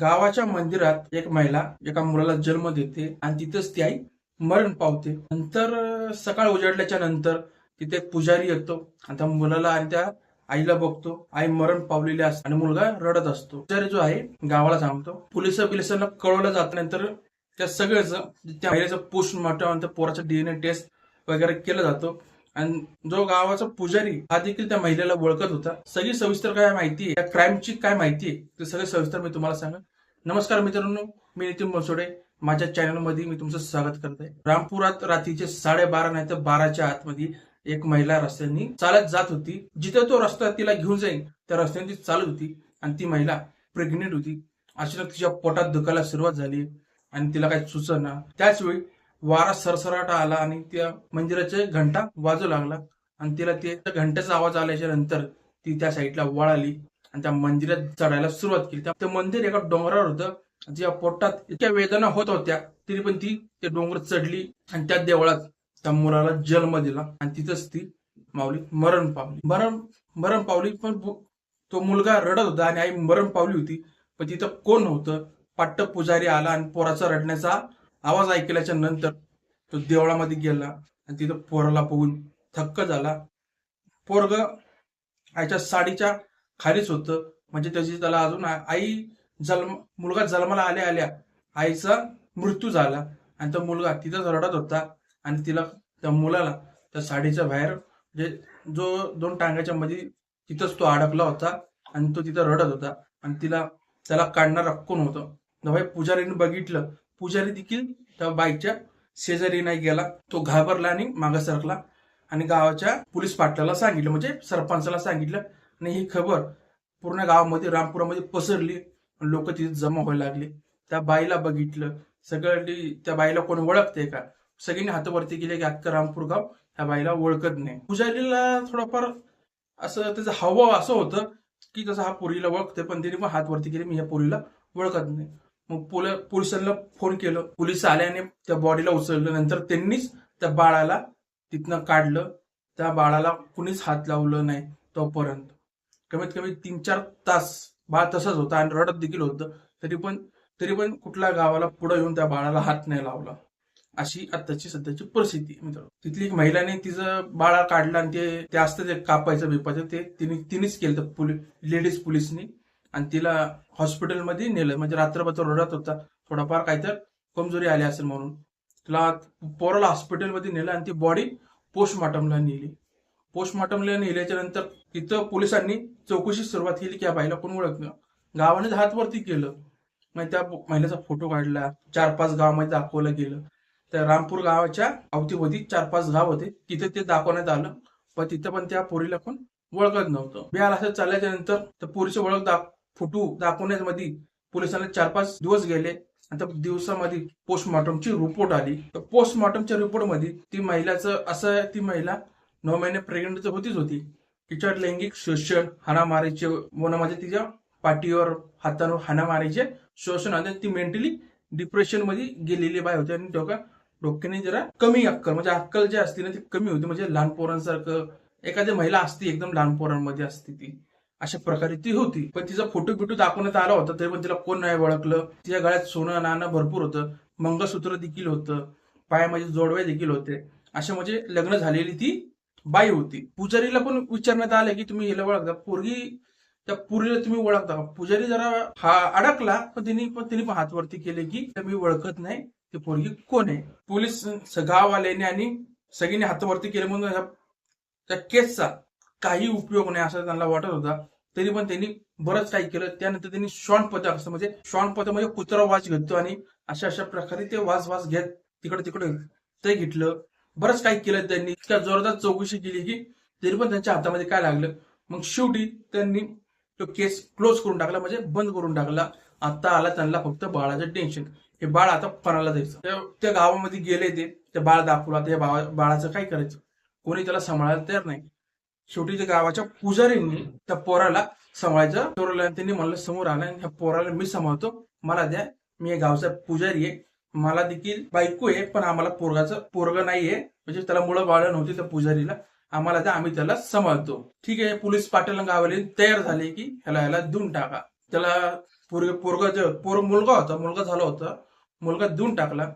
गावाच्या मंदिरात एक महिला एका मुलाला जन्म देते आणि तिथंच ती आई मरण पावते. नंतर सकाळ उजाडल्याच्या नंतर तिथे पुजारी येतो आणि त्या मुलाला आणि त्या आईला बघतो. आई मरण पावलेली असते आणि मुलगा रडत असतो. पुजारी जो आहे गावाला सांगतो पोलीस बिलिसांना कळवलं जात नंतर त्या सगळ्याच त्या महिलेचं पोस्टमार्टम आणि त्या पोराचा डीएनए टेस्ट वगैरे केला जातो. आणि जो गावाचा पुजारी हा देखील त्या महिलेला ओळखत होता. सगळी सविस्तर काय माहिती आहे? त्या क्राईमची काय माहिती आहे? ते सगळे सविस्तर मी तुम्हाला सांगा नमस्कार मित्रांनो मी नितीन बनसोडे. माझ्या चॅनलमध्ये मी तुमचं स्वागत करत आहे. रामपुरात रात्रीचे साडेबारा नाही तर बाराच्या आतमध्ये एक महिला रस्त्याने चालत जात होती. जिथे तो रस्ता तिला घेऊन जाईल त्या रस्त्याने ती चालत होती. आणि ती महिला प्रेग्नेंट होती. अचानक तिच्या पोटात दुखायला सुरुवात झाली. आणि तिला काही सुचना. त्याच वेळी वारा सरसराट आला आणि त्या मंदिराचे घंटा वाजू लागला. आणि तिला ते त्या घंट्याचा आवाज आल्याच्यानंतर ती त्या साईडला वळाली आणि त्या मंदिरात चढायला सुरुवात केली. त्या- ते मंदिर एका डोंगरावर होतं. तिच्या पोटात इतक्या वेदना होत होत्या तरी पण ती ते डोंगर चढली आणि त्या देवळात त्या मुलाला जन्म दिला. आणि तिथंच ती माऊली मरण पावली. मरण मरण पावली पण तो मुलगा रडत होता आणि आई मरण पावली होती. पण तिथं कोण नव्हतं. पाट्ट पुजारी आला आणि पोराचा रडण्याचा आवाज ऐकल्याच्या नंतर तो देवळामध्ये गेला आणि तिथं पोराला बघून थक्क झाला. पोरग आईच्या साडीच्या खालीच होतं. म्हणजे त्याची त्याला अजून आई जन्म मुलगा जन्माला आल्या आल्या आईचा मृत्यू झाला. आणि तो मुलगा तिथंच रडत होता आणि तिला त्या मुलाला त्या साडीच्या बाहेर म्हणजे जो दोन टांग्याच्या मध्ये तिथंच तो अडकला होता आणि तो तिथं रडत होता. आणि तिला त्याला काढणारा कोण होतं. भाई पुजारीने बघितलं. पुजारी देखील त्या बाईच्या शेजारी नाही गेला. तो घाबरला आणि मागे सरकला. आणि गावाच्या पोलीस पाटलाला सांगितलं म्हणजे सरपंचाला सांगितलं. आणि ही खबर पूर्ण गावामध्ये रामपुरामध्ये पसरली. लोक तिथे जमा व्हायला लागले. त्या बाईला बघितलं. सगळी त्या बाईला कोण ओळखते का? सगळ्यांनी हातवरती केले की अख्खं रामपूर गाव त्या बाईला ओळखत नाही. पुजारीला थोडंफार असं त्याचं हवं असं होतं की कसं हा पोरीला ओळखते पण तिने पण हात वरती केले मी या पोरीला ओळखत नाही. मग पोल पोलिसांना फोन केलं. पोलीस आल्याने त्या बॉडीला उचललं. नंतर त्यांनीच त्या बाळाला तिथनं काढलं. त्या बाळाला कुणीच हात लावलं नाही तोपर्यंत. कमीत कमी तीन चार तास बाळ तसंच होता आणि रडत देखील होतं. तरी पण तरी पण कुठल्या गावाला पुढे येऊन त्या बाळाला हात नाही लावला. अशी आताची सध्याची परिस्थिती मित्र तिथली एक महिलाने तिचं बाळा काढलं आणि ते ते असतं ते कापायचं बिपायचं ते तिने तिनेच केलं. पोलीस लेडीज पोलिसनी आणि तिला हॉस्पिटलमध्ये नेलं. म्हणजे रात्रभर रडत होता. थोडाफार काहीतर कमजोरी आली असेल म्हणून. तिला पोराला हॉस्पिटलमध्ये नेलं आणि ती बॉडी पोस्टमॉर्टमला नेली. पोस्टमॉर्टमला नेल्याच्या नंतर तिथं पोलिसांनी चौकशी सुरुवात केली की या बाईला कोण ओळखलं? गावाने हात वरती केलं. मग त्या महिलेचा फोटो काढला. चार पाच गावामध्ये दाखवलं गेलं. त्या रामपूर गावाच्या अवतीभोवती चार पाच गाव होते. तिथे ते दाखवण्यात आलं. पण तिथं पण त्या पोरीला कोण ओळखत नव्हतं. बिहार असं चालल्याच्या नंतर त्या पोरीची ओळख दाख फोटो दाखवण्यामध्ये पोलिसांना चार पाच दिवस गेले. आणि त्या दिवसामध्ये पोस्टमॉर्टमची रिपोर्ट आली. तर पोस्टमॉर्टमच्या रिपोर्टमध्ये ती महिलाचं असं ती महिला नऊ महिने प्रेग्नंट तर होतीच होती. तिच्या लैंगिक शोषण हाणामारीचे मनामध्ये तिच्या पाठीवर हातांवर हाणा मारायचे शोषण आणि ती मेंटली डिप्रेशनमध्ये गेलेली बाय होती. आणि डोका डोक्याने जरा कमी अक्कल म्हणजे अक्कल जे असते ना ती कमी होती. म्हणजे लहान पोरांसारखं एखादी महिला असती एकदम लहान पोरांमध्ये असते ती. अशा प्रकारे ती होती. पण तिचा फोटो बिटो दाखवण्यात आला होता तरी पण तिला कोण नाही ओळखलं. तिच्या गळ्यात सोनं नाणं भरपूर होतं. मंगळसूत्र देखील होतं. पायामध्ये जोडवे देखील होते. अशा म्हणजे लग्न झालेली ती बाई होती. पुजारीला पण विचारण्यात आलं की तुम्ही हिला ओळखता. पोरगी त्या पुरीला तुम्ही ओळखता? पुजारी जरा हा अडकला पण तिने पण तिने पण हात वरती केले की मी ओळखत नाही. ती पोरगी कोण आहे? पोलीस स- गाववाल्याने आणि सगळ्यांनी हातवरती केले म्हणून त्या केसचा काही उपयोग नाही असं त्यांना वाटत होता. तरी पण त्यांनी बरंच काही केलं. त्यानंतर त्यांनी श्वान पथक असतं म्हणजे श्वान पथक म्हणजे कुत्रा वास घेतो आणि अशा अशा प्रकारे ते वास वास घेत तिकडे तिकडे ते घेतलं. बरंच काही केलं त्यांनी. इतक्या जोरदार चौकशी केली की तरी पण त्यांच्या हातामध्ये काय लागलं? मग शेवटी त्यांनी तो केस क्लोज करून टाकला म्हणजे बंद करून टाकला. आता आला त्यांना फक्त बाळाचं टेन्शन. हे बाळ आता पणाला जायचं. त्या- गावामध्ये गेले ते. बाळ दाखवलं. आता या बाळाचं काय करायचं? कोणी त्याला सांभाळायला तयार नाही. शेवटी त्या गावाच्या पुजारींनी त्या पोराला सांभाळायचं. ठरवलं त्यांनी म्हणलं समोर आलं आणि ह्या पोराला मी सांभाळतो. मला द्या. मी या गावचा पुजारी आहे. मला देखील बायको आहे पण आम्हाला पोरगाचं पोरग नाहीये. म्हणजे त्याला मुलं बाळ नव्हती त्या पुजारीला. आम्हाला द्या. आम्ही त्याला सांभाळतो. ठीक आहे. पोलीस पाटील गावाले तयार झाले की ह्याला ह्याला देऊन टाका. त्याला पोरग पोरगा पोर मुलगा होता मुलगा झाला होता. मुलगा देऊन टाकला.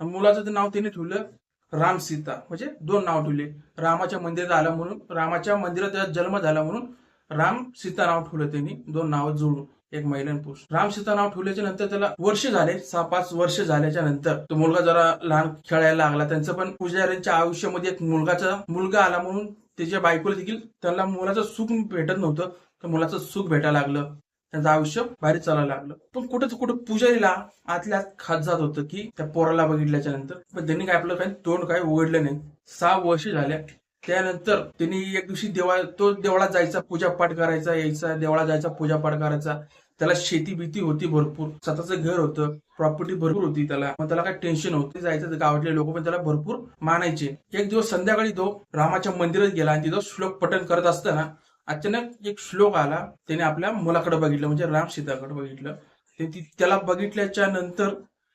मुलाचं नाव त्याने ठेवलं राम सीता म्हणजे दोन नाव ठेवले. रामाच्या मंदिरात आला म्हणून रामाच्या मंदिरात त्याचा जन्म झाला म्हणून राम सीता नाव ठेवलं त्यांनी दोन नाव जोडून एक महिला पुरुष. राम सीता नाव ठेवल्याच्या नंतर त्याला वर्ष झाले सहा पाच वर्ष झाल्याच्यानंतर. तो मुलगा जरा लहान खेळायला लागला त्यांचं पण पुजाऱ्यांच्या आयुष्यामध्ये एक मुलगाचा मुलगा आला म्हणून त्याच्या बायकोला देखील त्यांना मुलाचं सुख भेटत नव्हतं तर मुलाचं सुख भेटायला लागलं. त्यांचं आयुष्य भारी चालायला लागलं. पण कुठं कुठं पुजारीला आतल्या खात जात होतं की त्या पोराला बघितल्याच्या नंतर. पण त्यांनी काय आपलं काही तोंड काय उघडलं नाही. सहा वर्ष झाल्या त्यानंतर त्यांनी एक दिवशी देवा तो देवळात जायचा पूजापाठ करायचा यायचा देवळात जायचा पूजापाठ करायचा. त्याला शेती भीती होती भरपूर. स्वतःचं घर होतं प्रॉपर्टी भरपूर होती त्याला. मग त्याला काय टेन्शन होतं जायचं गावातले लोक पण त्याला भरपूर मानायचे. एक दिवस संध्याकाळी तो रामाच्या मंदिरात गेला आणि तिथं श्लोक पठण करत असताना अचानक एक श्लोक आला. त्याने आपल्या मुलाकडे बघितलं म्हणजे राम सीताकडे बघितलं. ते त्याला बघितल्याच्या नंतर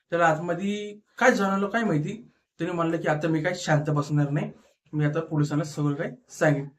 त्याला आतमध्ये काय जाणवलं काय माहिती? त्याने म्हणलं की आता मी काय शांत बसणार नाही. मी आता पोलिसांना सगळं काय सांगेन.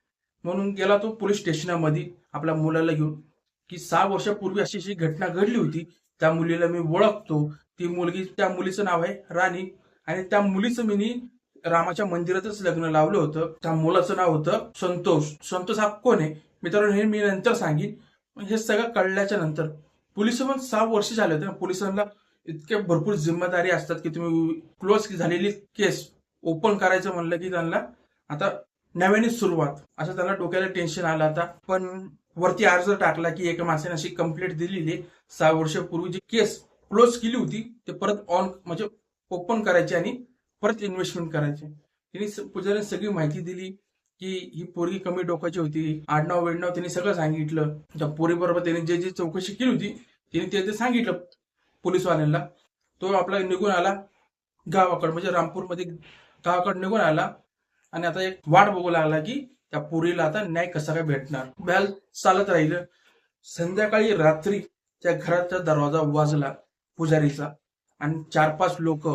म्हणून गेला तो पोलीस स्टेशनामध्ये आपल्या मुलाला घेऊन. की सहा वर्षापूर्वी अशी अशी घटना घडली होती. त्या मुलीला मी ओळखतो. ती मुलगी त्या मुलीचं नाव आहे राणी. आणि त्या मुलीचं मी रामाच्या मंदिरातच लग्न लावलं होतं. त्या मुलाचं नाव होतं संतोष. संतोष हा कोण आहे? मित्रांनो हे मी नंतर सांगेन. पण हे सगळं कळल्याच्या नंतर. पोलीस पण सहा वर्ष झाले होते पोलिसांना इतक्या भरपूर जिम्मेदारी असतात की तुम्ही क्लोज झालेली केस ओपन करायचं म्हणलं की त्यांना आता नव्याने सुरुवात. असं त्यांना डोक्याला टेन्शन आलं आता. पण वरती अर्ज टाकला की एका माणसाने अशी कंप्लेंट दिलेली आहे, सहा वर्षापूर्वी जी केस क्लोज केली होती ते परत ऑन म्हणजे ओपन करायची आणि परत इन्व्हेस्टमेंट करायची. तिने स- सगळी माहिती दिली. की ही पोरगी कमी डोक्याची होती आडनाव वेडनाव त्यांनी सगळं सांगितलं. त्या पोरी बरोबर त्यांनी जे जे चौकशी केली होती तिने ते ते सांगितलं पोलीसवाल्यांना. तो आपला निघून आला गावाकडे म्हणजे रामपूरमध्ये गावाकडे निघून आला. आणि आता एक वाट बघू लागला की त्या पोरीला आता न्याय कसा काय भेटणार? बॅल चालत राहिलं. संध्याकाळी रात्री त्या घराचा दरवाजा वाजला पुजारीचा. आणि चार पाच लोक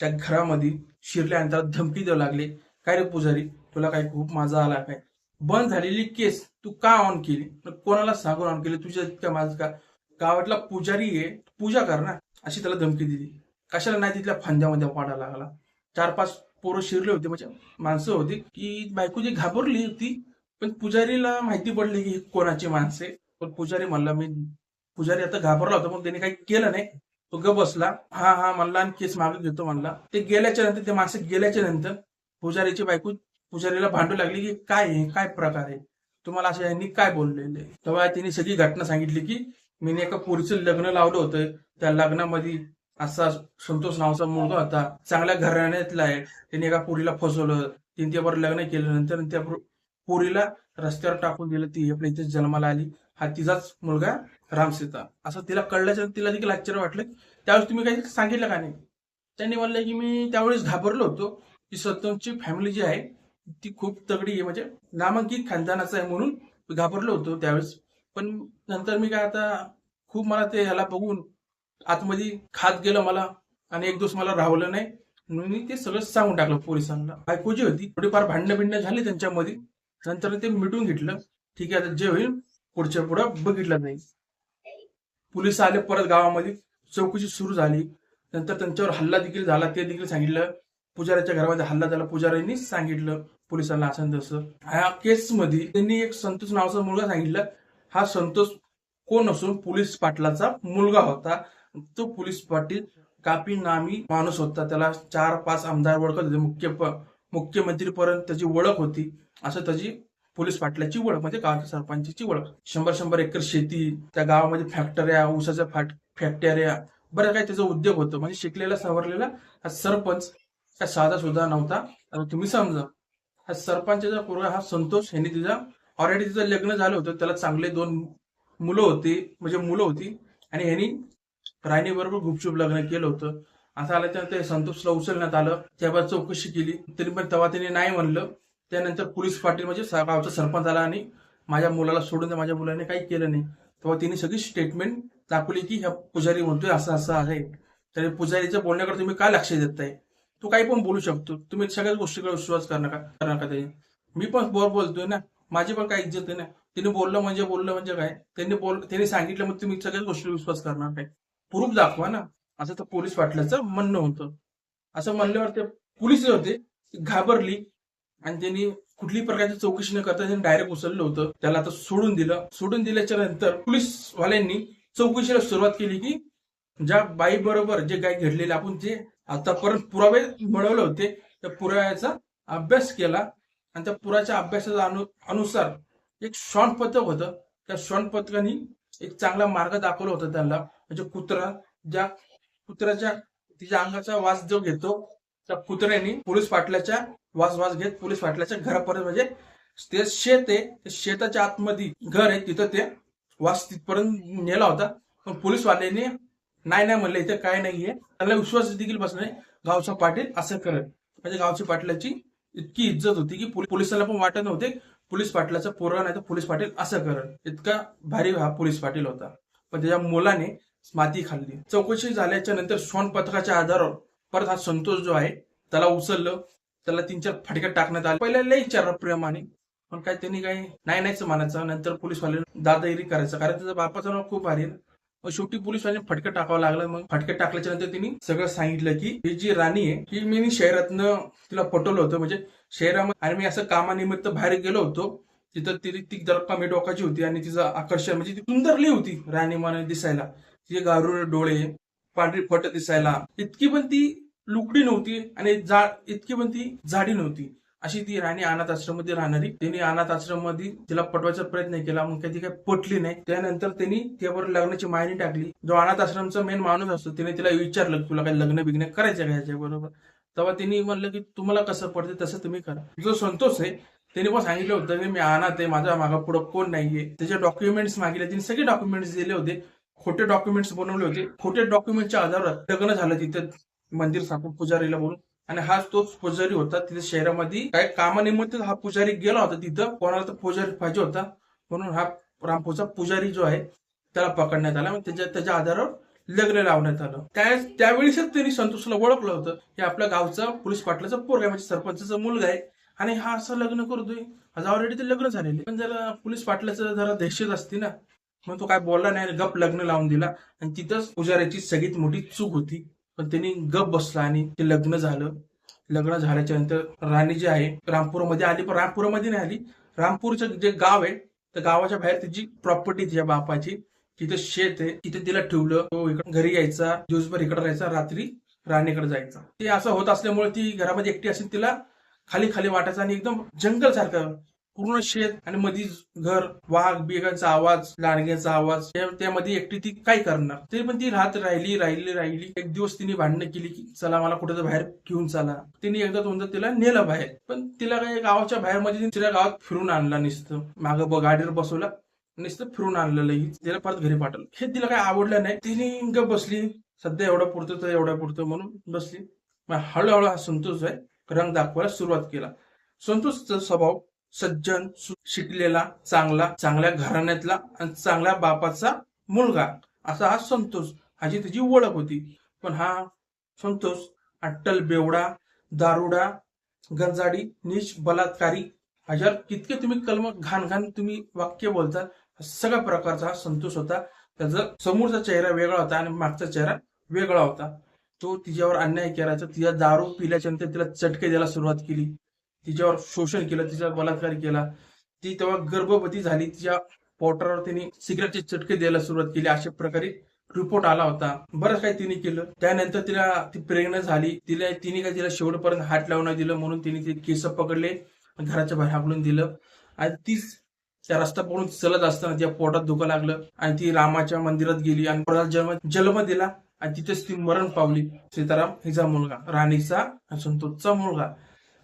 त्या घरामध्ये शिरल्यानंतर धमकी देऊ लागले. काय रे पुजारी तुला काय खूप माझा आला काय? बंद झालेली केस तू का ऑन केली? कोणाला सांगून ऑन केली? तुझ्या इतक्या माझं का? गावातला पुजारी आहे पूजा कर ना. अशी त्याला धमकी दिली. कशाला नाही तिथल्या फांद्यामध्ये वाढा लागला? चार पाच पोरं शिरले होते. म्हणजे माणसं होती की बायको जी घाबरली होती पण पुजारीला माहिती पडली की कोणाची माणसे पण पुजारी म्हणला मी पुजारी आता घाबरला होता पण त्याने काही केलं नाही. तो ग बसला. हा हा म्हणला आणि केस मागे घेतो म्हणला. ते गेल्याच्यानंतर ते माणसं गेल्याच्यानंतर पुजारीची बायको पुजारीला भांडू लागली की काय आहे काय प्रकार आहे? तुम्हाला असं यांनी काय बोललेले तेव्हा तिने सगळी घटना सांगितली की मी एका पोरीचं लग्न लावलं होतं. त्या लग्नामध्ये असा संतोष नावाचा मुलगा होता. चांगल्या घराण्यातला आहे. त्याने एका पोरीला फसवलं. तिने त्यावर लग्न केलं नंतर त्या पोरीला रस्त्यावर टाकून दिलं. ती आपल्या इथे जन्माला आली. हा तिचाच मुलगा रामसीता. असं तिला कळल्याच्या तिला देखील आश्चर्य वाटलं. त्यावेळेस तुम्ही काही सांगितलं का नाही? त्यांनी म्हणलं की मी त्यावेळेस घाबरलो होतो. की सत्यमची फॅमिली जी आहे ती खूप तगडी आहे. म्हणजे नामांकित खानदानाचं आहे म्हणून मी घाबरलो होतो त्यावेळेस. पण नंतर मी काय आता खूप मला ते ह्याला बघून आतमध्ये खात गेलं मला आणि एक दिवस मला राहवलं नाही. म्हणून मी ते सगळं सांगून टाकलं पोलिसांना. बायको जी होती थोडीफार भांडणं बिंडणं झाली त्यांच्यामध्ये. नंतर ते मिटून घेतलं. ठीक आहे आता जे होईल पुढच्या पुढं बघितलं नाही. पोलीस आले परत गावामध्ये. चौकशी सुरू झाली. नंतर त्यांच्यावर हल्ला देखील झाला ते देखील सांगितलं. पुजाऱ्याच्या घरामध्ये हल्ला झाला. पुजाऱ्यांनी सांगितलं पोलिसांना असं तसं. ह्या केसमध्ये त्यांनी एक संतोष नावाचा मुलगा सांगितलं. हा संतोष कोण असून पोलीस पाटलाचा मुलगा होता. तो पोलीस पाटील कापी नामी माणूस होता. त्याला चार पाच आमदार ओळखत होते. मुख्य मुख्यमंत्रीपर्यंत त्याची ओळख होती. असं त्याची पोलीस पाटलाची ओळख म्हणजे गावाच्या सरपंचाची ओळख. शंभर शंभर एकर शेती त्या गावामध्ये फॅक्टऱ्या ऊसाच्या फॅक्टऱ्या बरं काय त्याचा उद्योग होतो. म्हणजे शिकलेला सवरलेला हा सरपंच काय साधा सुद्धा नव्हता. आता तुम्ही समजा हा सरपंचाचा पोरगा हा संतोष यांनी तिचा ऑलरेडी तिचं लग्न झालं होतं त्याला चांगले दोन मुलं होती म्हणजे मुलं होती आणि यांनी राणी बरोबर गुपचूप लग्न केलं होतं. असं आलं त्यानंतर संतोषला उचलण्यात आलं त्याबाद चौकशी केली. तरी पण तेव्हा त्यांनी नाही म्हणलं. त्यानंतर पोलीस पाटील म्हणजे गावचा सरपंच आला आणि माझ्या मुलाला सोडून द्या माझ्या मुलाने काही केलं नाही. तेव्हा तिने सगळी स्टेटमेंट दाखवली की ह्या पुजारी म्हणतोय असं असं आहे. तर पुजारीच्या बोलण्याकडे तुम्ही काय लक्ष देत आहे तो काही पण बोलू शकतो. तुम्ही सगळ्याच गोष्टीकडे विश्वास करणार नका करू नका मी पण बरोबर बोलतोय ना. माझी पण काय इज्जत आहे ना. त्यांनी बोललं म्हणजे बोललं म्हणजे काय? त्यांनी बोल त्यांनी सांगितलं मग तुम्ही सगळ्याच गोष्टी विश्वास करणार काय? प्रूफ दाखवा ना. असं तर पोलीस वाटल्याचं म्हणणं होतं. असं म्हणल्यावर ते पोलीस जे होते घाबरली. आणि त्यांनी कुठली प्रकारची चौकशी न करता त्यांनी डायरेक्ट उचललं होतं. त्याला आता सोडून दिलं. सोडून दिल्याच्या नंतर पोलीसवाल्यांनी चौकशीला सुरुवात केली की ज्या बाई बरोबर जे काय घडलेले आपण जे आतापर्यंत पुरावे मिळवले होते त्या पुराव्याचा अभ्यास केला. आणि त्या पुराच्या अभ्यासाच्या अनु अनुसार एक श्वान पथक होतं. त्या श्वान पथकाने एक चांगला मार्ग दाखवला होता त्यांना. म्हणजे कुत्रा ज्या कुत्र्याच्या तिच्या अंगाचा वास जो घेतो त्या कुत्र्याने पोलीस पाटलाच्या वास वास घेत पोलीस पाटलाच्या घरापर्यंत म्हणजे ते शेत आहे शेताच्या आतमध्ये घर आहे तिथं ते वास तिथपर्यंत नेला होता. पण पोलीसवाल्याने नाही नाही म्हणलं इथे काय नाहीये. त्यांना विश्वास देखील बस नाही. गावचा पाटील असं करत. म्हणजे गावची पाटलाची इतकी इज्जत होती की पोलिसाला पोलिसांना पण वाटत नव्हते. पोलीस पाटलाचा पोरगा नाही तर पोलीस पाटील असं करत. इतका भारी हा पोलीस पाटील होता. पण त्याच्या मुलाने माती खाल्ली. चौकशी झाल्याच्यानंतर श्वान पथकाच्या आधारावर परत हा संतोष जो आहे त्याला उचललं. त्याला तीन चार फटक्यात टाकण्यात आले. पहिल्या लय विचारलं प्रेमाने. पण काय त्यांनी काही नाही नाहीच म्हणायचं नंतर पोलीसवाले दादागिरी करायचं. कारण त्याचा बापाचं नाव खूप भारी आहे. मग शेवटी पोलिसांनी फटके टाकावं लागलं. मग फटके टाकल्याच्या नंतर तिने सगळं सांगितलं की ही जी राणी आहे ही मी शहरातनं तिला पटवलं होतं. म्हणजे शहरामध्ये आणि मी असं कामानिमित्त बाहेर गेलो होतो. तिथं ती ती जरा कमी डोकाची होती आणि तिचं आकर्षण म्हणजे ती सुंदरली होती राणी दिसायला. तिचे गारुड डोळे पांढरी फट दिसायला. इतकी पण ती लुकडी नव्हती आणि जा इतकी पण ती जाडी नव्हती. अशी ती राणी अनाथ आश्रममध्ये राहणारी. त्यांनी अनाथ आश्रममध्ये तिला पटवायचा प्रयत्न केला मग कधी काही पटली नाही. त्यानंतर त्यांनी त्यावर लग्नाची मायणी टाकली. जो अनाथ आश्रमचा मेन माणूस असतो त्याने तिला विचारलं तुला काही लग्न बिग्न करायचं का बरोबर. तेव्हा त्यांनी म्हणलं की तुम्हाला कसं पडते तसं तुम्ही करा. जो संतोष आहे त्यांनी पण सांगितलं होतं की मी अनाथ आहे माझ्या मागा पुढं कोण नाहीये. त्याचे डॉक्युमेंट्स मागितले त्यांनी सगळे डॉक्युमेंट्स दिले होते. खोटे डॉक्युमेंट्स बनवले होते. खोटे डॉक्युमेंटच्या आधारावर लग्न झालं तिथं मंदिर स्थापन पुजारीला बोलून. आणि हाच तोच पुजारी होता. तिथे शहरामध्ये काय कामानिमित्त हा पुजारी गेला होता तिथं. कोणाला तर पुजारी पाहिजे होता. म्हणून हा रामपूरचा पुजारी जो आहे त्याला पकडण्यात आला. त्याच्या त्याच्या आधारावर लग्न लावण्यात आलं. त्या त्यावेळीच त्यांनी संतोषला ओळखलं होतं की आपल्या गावचा पोलीस पाटलाचा पोरगा म्हणजे सरपंचा मुलगा आहे. आणि हा असं लग्न करतोय. आज ऑलरेडी ते लग्न झालेले. पण जरा पोलीस पाटलाचं जरा दहशत असते ना मग तो काय बोलला नाही आणि गप लग्न लावून दिला. आणि तिथंच पुजाऱ्याची सगळ्यात मोठी चूक होती. पण त्यांनी गप बसला आणि ते लग्न झालं. लग्न झाल्याच्यानंतर राणी जी आहे रामपुरामध्ये आली पण रामपुरामध्ये नाही आली. रामपूरचं जे गाव आहे त्या गावाच्या बाहेर तिची प्रॉपर्टी तिच्या बापाची तिथं शेत आहे. तिथे तिला ठेवलं. तो इकडे घरी यायचा दिवसभर इकडे राहायचा रात्री राणीकडे जायचा. ते असं होत असल्यामुळे ती घरामध्ये एकटी असेल तिला खाली खाली वाटायचं आणि एकदम जंगल सारखं पूर्ण शेत आणि मधी घर वाघ बिगांचा आवाज लांडग्याचा आवाज त्यामध्ये एकटी ती काय करणार? तरी पण ती राहत राहिली राहिली राहिली. एक दिवस तिने भांडणं केली की चला मला कुठे बाहेर घेऊन चला. तिने एकदा दोनदा तिला नेलं बाहेर. पण तिला काही गावाच्या बाहेर मध्ये तिला गावात फिरून आणला नुसतं. मागं गाडीवर बसवला नुसतं फिरून आणलेलं तिला परत घरी पाठवलं. हे तिला काय आवडलं नाही. तिने गप बसली. सध्या एवढं पुरतं तर एवढ्या पुरतं म्हणून बसली. मग हळूहळू हा संतोष आहे. रंग दाखवायला सुरुवात केला. संतोषचा स्वभाव सज्जन सु- शिकलेला चांगला चांगल्या घराण्यातला आणि चांगल्या बापाचा मुलगा. असा हा संतोष ह्याची त्याची ओळख होती. पण हा संतोष अट्टल बेवडा दारुडा गंजाडी निश बलात्कारी ह्याच्यावर कितके तुम्ही कलम घाण घाण तुम्ही वाक्य बोलता सगळ्या प्रकारचा हा संतोष होता. त्याचा समोरचा चेहरा वेगळा होता आणि मागचा चेहरा वेगळा होता. तो तिच्यावर अन्याय करायचा तिच्या दारू पिल्याच्या नंतर तिला चटके द्यायला सुरुवात केली. तिच्यावर शोषण केलं तिचा बलात्कार केला. ती तेव्हा गर्भवती झाली. तिच्या पोटावर तिने सिगरेटचे चटके द्यायला सुरुवात केली. अशा प्रकारे रिपोर्ट आला होता. बरंच काही तिने केलं. त्यानंतर तिला ती प्रेग्नंट झाली. तिला तिने काय तिला शेवटपर्यंत हात लावून दिलं म्हणून तिने ते केस पकडले आणि घराच्या बाहेर हाकलून दिलं. आणि तीच त्या रस्ता पकडून चलत असताना त्या पोटात दुखा लागलं आणि ती रामाच्या मंदिरात गेली आणि पोटाला जन्म जन्म दिला आणि तिथेच ती मरण पावली. सीताराम हिचा मुलगा. राणीचा आणि संतोषचा मुलगा.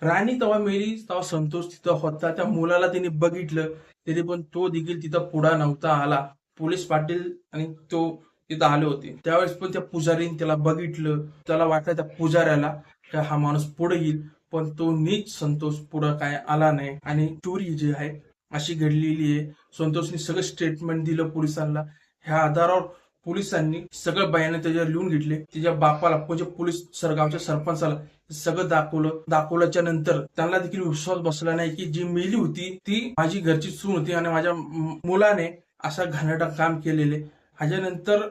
राणी तेव्हा मेली तेव्हा संतोष तिथं होता. त्या मुलाला तिने बघितलं. तरी पण तो देखील तिथं पुढा नव्हता आला. पोलीस पाटील आणि तो तिथं आले होते. त्यावेळेस पण त्या पुजारीने त्याला बघितलं. त्याला वाटलं त्या पुजाऱ्याला हा माणूस पुढे येईल. पण तो नीच संतोष पुढं काय आला नाही. आणि चोरी जी आहे अशी घडलेली आहे. संतोषने सगळं स्टेटमेंट दिलं पोलिसांना. ह्या आधारावर पोलिसांनी सगळं बयाने त्याच्यावर लिहून घेतले. तिच्या बापाला म्हणजे पोलीस सरगावच्या सरपंचाला सगळं दाखवलं. दाखवल्याच्या नंतर त्यांना देखील विश्वास बसला नाही की जी मेली होती ती माझी घरची सून होती आणि माझ्या मुलाने असा घाणेरडा काम केलेले. ह्याच्यानंतर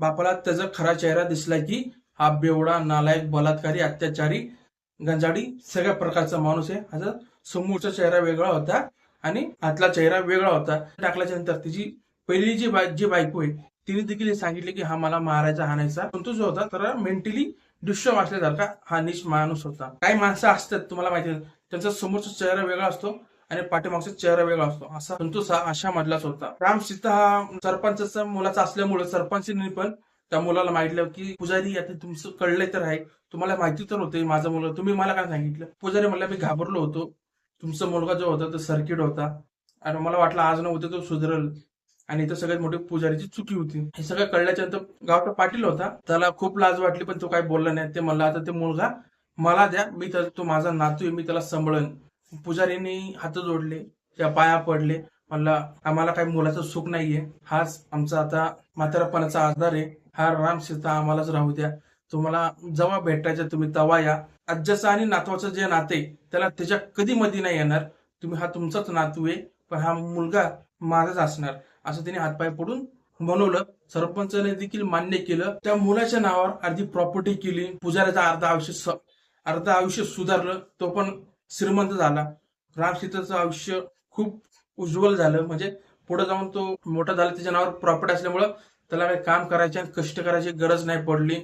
बापाला त्याचा खरा चेहरा दिसला की हा बेवडा नालायक बलात्कारी अत्याचारी गंजाडी सगळ्या प्रकारचा माणूस आहे. ह्याचा समोरचा चेहरा वेगळा होता आणि आतला चेहरा वेगळा होता. टाकल्याच्या नंतर तिची पहिली जी बाय जी बायको आहे तिने देखील हे सांगितले की हा मला मारायचा हाणायचा पण तो जो होता तर मेंटली दुष्य वाचल्यासारखा हा निश माणूस होता. काही माणसं असतात तुम्हाला माहिती त्यांचा समोरचा चेहरा वेगळा असतो आणि पाठीमागचा चेहरा वेगळा असतो. असा संतोष हा अशा मधलाच होता. राम सीता हा सरपंचाचा मुलाचा असल्यामुळे सरपंचनी पण त्या मुलाला माहितलं की पुजारी आता तुमचं कळलंय तर आहे. तुम्हाला माहिती तर होते माझा मुलगा तुम्ही मला काय सांगितलं? पुजारी म्हणला मी घाबरलो होतो. तुमचा मुलगा जो होता तो सर्किट होता. आणि मला वाटलं आज न उद्या तो सुधरल. आणि इथं सगळ्यात मोठी पुजारीची चुकी होती. हे सगळं कळल्याच्या नंतर गावचा पाटील होता. त्याला खूप लाज वाटली पण तो काही बोलला नाही. ते म्हणला आता ते मुलगा मला द्या मी तर तो माझा नातू आहे मी त्याला सांभाळन. पुजारीने हात जोडले त्या पाया पडले. म्हणला आम्हाला काही मुलाचं सुख नाहीये. हाच आमचा आता म्हातारपणाचा आधार आहे. हा राम सीता आम्हालाच राहू द्या. तुम्हाला जेव्हा भेटायचं तुम्ही तवा या. आज्याचं आणि नातवाचं जे नाते त्याला त्याच्या कधी मध्ये नाही येणार. तुम्ही हा तुमचाच नातू आहे पण हा मुलगा माझाच असणार. असं त्याने हातपाय पडून बनवलं सरपंचाने देखील मान्य केलं. त्या मुलाच्या नावावर अर्धी प्रॉपर्टी केली. पुजाऱ्याचं अर्ध आयुष्य अर्ध आयुष्य सुधारलं. तो पण श्रीमंत झाला. राम सीताचं आयुष्य खूप उज्ज्वल झालं. म्हणजे पुढे जाऊन तो मोठा झाला. त्याच्या नावावर प्रॉपर्टी असल्यामुळं त्याला काही काम करायचे आणि कष्ट करायची गरज नाही पडली.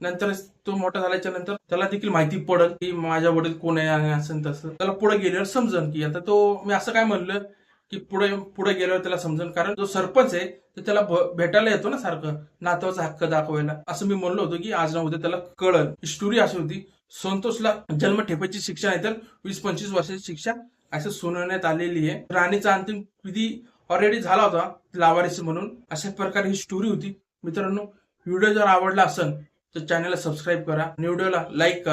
नंतर तो मोठा झाल्याच्यानंतर त्याला देखील माहिती पडल की माझ्या वडील कोण आहे आणि असं तसं. त्याला पुढे गेल्यावर समजन की आता तो मी असं काय म्हणलं? की पुढे पुढे गेल्यावर त्याला समजून. कारण जो सरपंच आहे तर त्याला भ- भेटायला येतो ना सारखं नातवाचा हक्क दाखवायला. असं मी म्हणलो होतो की आज ना उद्या त्याला कळल. स्टोरी अशी होती संतोषला जन्म ठेपायची शिक्षा नाही तर वीस पंचवीस वर्षाची शिक्षा असं सुनावण्यात आलेली आहे. राणीचा अंतिम विधी ऑलरेडी झाला होता लावारिस म्हणून. अशा प्रकारे ही स्टोरी होती. मित्रांनो व्हिडिओ जर आवडला असेल तर चॅनलला सबस्क्राईब करा. आणि व्हिडिओला लाईक करा.